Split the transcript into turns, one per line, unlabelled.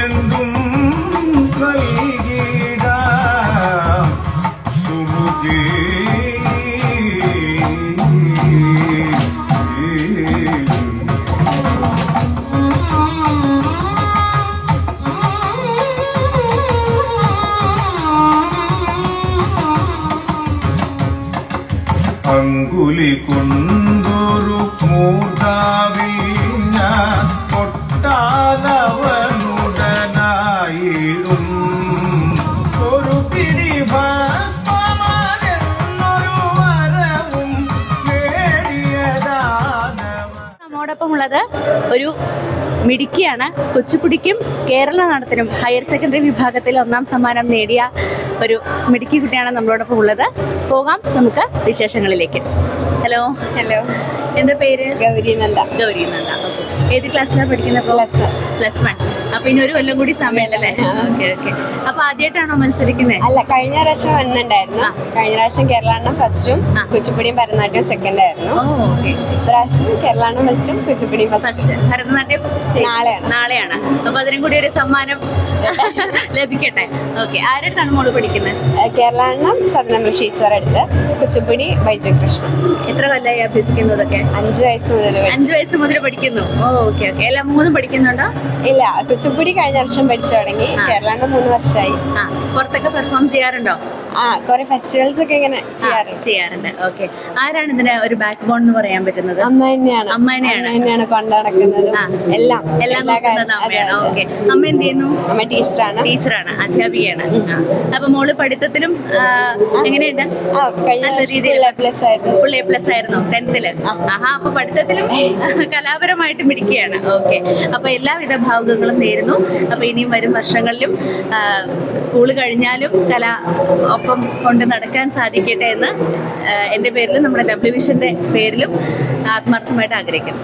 എന്തും അങ്കുലി കൊണ്ടൊരു കൂട്ട ഒരു പിടി
ഒരു മിടുക്കിയാണ്. കൊച്ചുകുടിക്കും കേരള നടത്തിനും ഹയർ സെക്കൻഡറി വിഭാഗത്തിൽ ഒന്നാം സമ്മാനം നേടിയ ഒരു മിടുക്കി കുട്ടിയാണ് നമ്മളോടൊപ്പം ഉള്ളത് പോകാം നമുക്ക് വിശേഷങ്ങളിലേക്ക്. ഹലോ.
ഹലോ.
എന്താ പേര്?
ഗൗരി നന്ദ
ഗൗരി നന്ദ ഏത് ക്ലാസ്സിലാണ് പഠിക്കുന്നത്
പ്ലസ്.
പ്ലസ് വൺ അപ്പൊ ഇനി ഒരു കൊല്ലം കൂടി സമയമല്ലേ ഓക്കെ ഓക്കെ. അപ്പൊ ആദ്യമായിട്ടാണോ മത്സരിക്കുന്നത്
അല്ല കഴിഞ്ഞ പ്രാവശ്യം വന്നിട്ടുണ്ടായിരുന്നു. കഴിഞ്ഞ പ്രാവശ്യം കേരളാണ്ണം ഫസ്റ്റും. കുച്ചിപ്പുടിയും ഭരതനാട്യം സെക്കൻഡ് ആയിരുന്നു പ്രാവശ്യം കേരളാണ്ണം ഫസ്റ്റും കുച്ചിപ്പുടിയും ഫസ്റ്റ്.
ഭരതനാട്യം.
നാളെയാണ്.
നാളെയാണ്. അപ്പൊ അതിനും കൂടി ഒരു സമ്മാനം ലഭിക്കട്ടെ? ഓക്കെ. ആരെടുത്താണ് മോൾ പഠിക്കുന്നത്
കേരളാണ്ണം സദനം ഋഷി സാർ എടുത്ത് കുച്ചിപ്പുടി ബൈജു കൃഷ്ണ
എത്ര കൊല്ലമായി അഭ്യസിക്കുന്നതൊക്കെ?
അഞ്ച് വയസ്സ് മുതൽ അഞ്ച്
അഞ്ചു വയസ്സ് മുതൽ പഠിക്കുന്നു. Oh okay okay. എല്ലാം മൂന്നും പഠിക്കുന്നുണ്ടോ?
ഇല്ല കുച്ചിപ്പുടി കഴിഞ്ഞ വർഷം പഠിച്ചു തുടങ്ങി കേരളാണ്ട് മൂന്ന് വർഷമായി
പുറത്തൊക്കെ പെർഫോം ചെയ്യാറുണ്ടോ
കുറെ ഫെസ്റ്റിവൽസ് ഒക്കെ ഇങ്ങനെ ചെയ്യാറുണ്ട്.
ഓക്കെ ആരാണ് ഇതിന്റെ ഒരു ബാക്ക് ബോൺ എന്ന് പറയാൻ പറ്റുന്നത്?
അമ്മ തന്നെയാണ്
അമ്മ തന്നെയാണ്.
തന്നെയാണ് കൊണ്ടടക്കുന്നത് എല്ലാം.
എല്ലാം നോക്കുന്നത് അമ്മയാണ്. ഓക്കെ അമ്മ എന്ത് ചെയ്യുന്നു?
അമ്മ ടീച്ചറാണ്.
ടീച്ചറാണ്. അധ്യാപികയാണ്. അപ്പൊ മോൾ പഠിത്തത്തിലും എങ്ങനെയുണ്ട്? നല്ല രീതിയിൽ ഫുൾ എ പ്ലസ് ആയിരുന്നു. ടെൻത്തിൽ ആഹാ അപ്പൊ പഠിത്തത്തിലും കലാപരമായിട്ട് മിടിക്കുകയാണ് ഓക്കെ അപ്പൊ എല്ലാവിധ ഭാവുകങ്ങളും നേരുന്നു. അപ്പൊ ഇനിയും വരും വർഷങ്ങളിലും സ്കൂൾ കഴിഞ്ഞാലും കല ഒപ്പം കൊണ്ട് നടക്കാൻ സാധിക്കട്ടെ എന്ന് എന്റെ പേരിലും നമ്മുടെ ഡബ്ല്യു വിഷന്റെ പേരിലും ആത്മാർത്ഥമായിട്ട് ആഗ്രഹിക്കുന്നു.